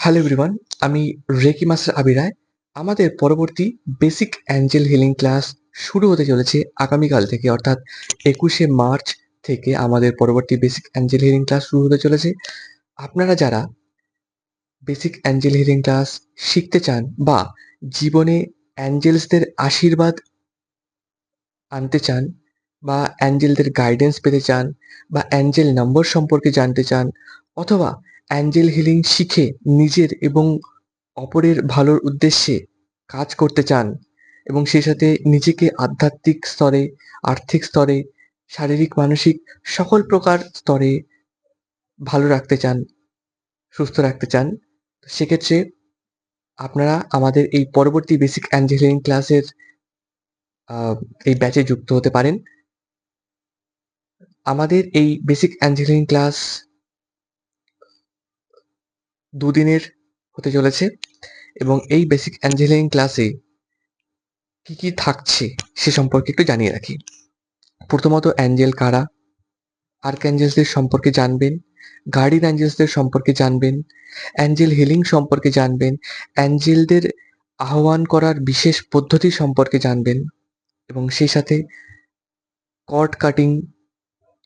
Hello everyone আমি reiki master আবি রায়। আমাদের পরবর্তী বেসিক অ্যাঞ্জেল হিলিং ক্লাস শুরু হতে চলেছে আগামীকাল থেকে, অর্থাৎ একুশে মার্চ থেকে আমাদের পরবর্তী বেসিক অ্যাঞ্জেল হিলিং ক্লাস শুরু হতে চলেছে। আপনারা যারা বেসিক অ্যাঞ্জেল হিলিং ক্লাস শিখতে চান বা জীবনে অ্যাঞ্জেলসদের আশীর্বাদ আনতে চান বা অ্যাঞ্জেলদের গাইডেন্স পেতে চান বা অ্যাঞ্জেল নম্বর সম্পর্কে জানতে চান অথবা অ্যাঞ্জেল হিলিং শিখে নিজের এবং অপরের ভালোর উদ্দেশ্যে কাজ করতে চান এবং সেই সাথে নিজেকে আধ্যাত্মিক স্তরে, আর্থিক স্তরে, শারীরিক, মানসিক সকল প্রকার স্তরে ভালো রাখতে চান, সুস্থ রাখতে চান সেক্ষেত্রে আপনারা আমাদের এই পরবর্তী বেসিক অ্যাঞ্জেল ক্লাসের এই ব্যাচে যুক্ত হতে পারেন। আমাদের এই বেসিক অ্যাঞ্জেলিং ক্লাস দুদিনের হতে চলেছে এবং এই বেসিক অ্যাঞ্জেলিং ক্লাসে কি কি থাকছে সে সম্পর্কে একটু জানিয়ে রাখি। প্রথমত অ্যাঞ্জেল কারা আর্কঅ্যাঞ্জেলসদের সম্পর্কে জানবেন গার্ডিয়ান অ্যাঞ্জেলসদের সম্পর্কে জানবেন অ্যাঞ্জেল হিলিং সম্পর্কে জানবেন অ্যাঞ্জেলদের আহ্বান করার বিশেষ পদ্ধতি সম্পর্কে জানবেন এবং সেই সাথে কর্ড কাটিং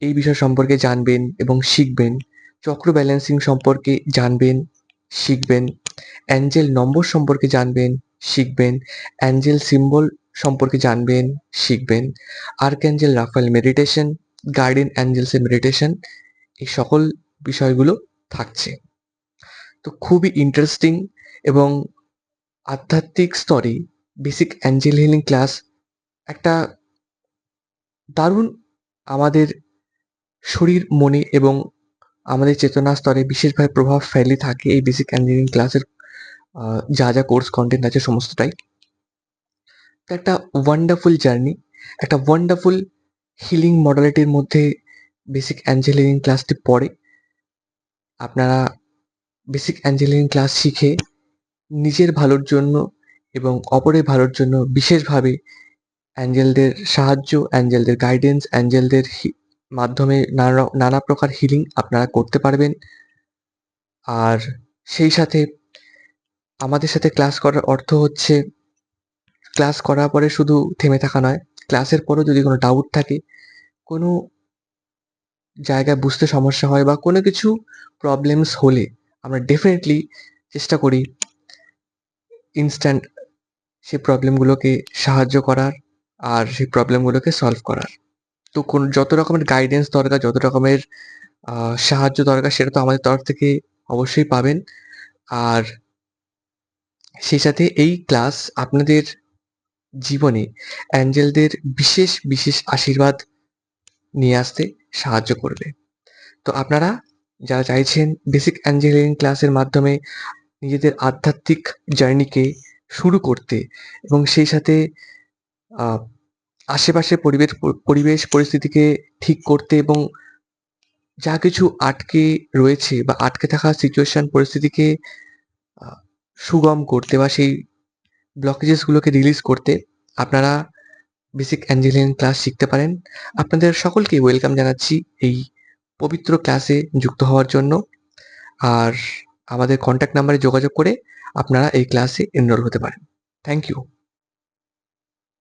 এই বিষয় সম্পর্কে জানবেন এবং শিখবেন, চক্র ব্যালেন্সিং সম্পর্কে জানবেন শিখবেন। অ্যাঞ্জেল নম্বর সম্পর্কে জানবেন, শিখবেন। অ্যাঞ্জেল সিম্বল সম্পর্কে জানবেন, শিখবেন। আর্কঅ্যাঞ্জেল রাফায়েল মেডিটেশন, গার্ডিয়ান অ্যাঞ্জেলসের মেডিটেশন, এই সকল বিষয়গুলো থাকছে। তো খুবই ইন্টারেস্টিং এবং আধ্যাত্মিক স্তরে বেসিক অ্যাঞ্জেল হিলিং ক্লাস একটা দারুণ আমাদের শরীর, মনে এবং আমাদের চেতনা স্তরে বিশেষভাবে প্রভাব ফেলে থাকে এই বেসিক ইঞ্জিনিয়ারিং ক্লাসের যা যা কোর্স কন্টেন্ট আছে সমস্তটাই। একটা ওয়ান্ডারফুল জার্নি একটা ওয়ান্ডারফুল হিলিং মডালিটির মধ্যে বেসিক অ্যাঞ্জেলিং ক্লাসটি পড়ে। আপনারা বেসিক অ্যাঞ্জেলিং ক্লাস শিখে নিজের ভালোর জন্য এবং অপরের ভালোর জন্য বিশেষভাবে অ্যাঞ্জেলদের সাহায্য অ্যাঞ্জেলদের গাইডেন্স অ্যাঞ্জেলদের মাধ্যমে নানা নানা প্রকার হিলিং আপনারা করতে পারবেন। আর সেই সাথে আমাদের সাথে ক্লাস করার অর্থ হচ্ছে ক্লাস করার পরে শুধু থেমে থাকা নয় ক্লাসের পরেও যদি কোনো ডাউট থাকে, কোনো জায়গায় বুঝতে সমস্যা হয় বা কোনো কিছু প্রবলেমস হলে আমরা ডেফিনেটলি চেষ্টা করি ইনস্ট্যান্ট সেই প্রবলেমগুলোকে সাহায্য করার আর সেই প্রবলেমগুলোকে সলভ করার। তো কোন যত রকমের গাইডেন্স দরকার, যত রকমের সাহায্য দরকার, সেটা তো আমাদের তরফ থেকে অবশ্যই পাবেন। আর সেই সাথে এই ক্লাস আপনাদের জীবনে অ্যাঞ্জেলদের বিশেষ বিশেষ আশীর্বাদ নিয়ে আসতে সাহায্য করবে। তো আপনারা যারা চাইছেন বেসিক অ্যাঞ্জেলিং ক্লাসের মাধ্যমে নিজেদের আধ্যাত্মিক জার্নিকে শুরু করতে এবং সেই সাথে আহ, আশেপাশের পরিবেশ পরিবেশ পরিস্থিতিকে ঠিক করতে এবং যা কিছু আটকে রয়েছে বা আটকে থাকা সিচুয়েশন পরিস্থিতিকে সুগম করতে বা সেই ব্লকেজেসগুলোকে রিলিজ করতে আপনারা বেসিক অ্যাঞ্জেলিয়ান ক্লাস শিখতে পারেন। আপনাদের সকলকে ওয়েলকাম জানাচ্ছি এই পবিত্র ক্লাসে যুক্ত হওয়ার জন্য। আর আমাদের কন্ট্যাক্ট নাম্বারে যোগাযোগ করে আপনারা এই ক্লাসে এনরোল হতে পারেন। Thank you